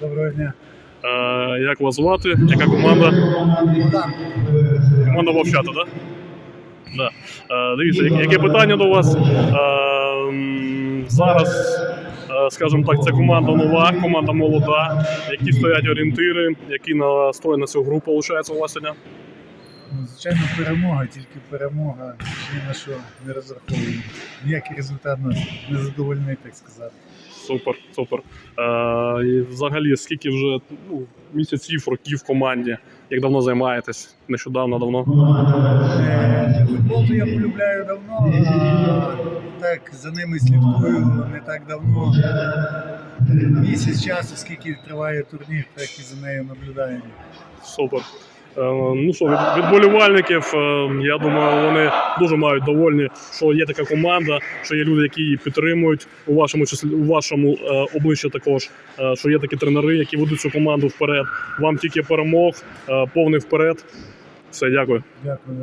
Доброго дня. Е, як вас звати? Яка команда? Команда Вовчата, так? Да? Да. Е, дивіться, яке, яке питання до вас? Е, м, зараз, е, скажімо так, це команда нова, команда молода. Які стоять орієнтири, які настрой на цю гру виходить у вас сьогодні? Ну, звичайно, перемога, тільки перемога. Ні на що не розраховуємо. Ніякий результат нас не задовольнить, так сказати. Супер, супер. Е, і взагалі, скільки вже ну, місяців, років в команді? Як давно займаєтесь? Нещодавно, давно? Е, Футбол я полюбляю давно, а так за ними слідкую не так давно. Місяць часу, скільки триває турнір, так і за нею наблюдаємо. Супер. Е, Ну що, від, е, я думаю, вони дуже мають довольні, що є така команда, що є люди, які її підтримують у вашому числі, у вашому е, обличчі також, що є такі тренери, які ведуть цю команду вперед. Вам тільки перемог, повний вперед. Все, дякую. Дякую.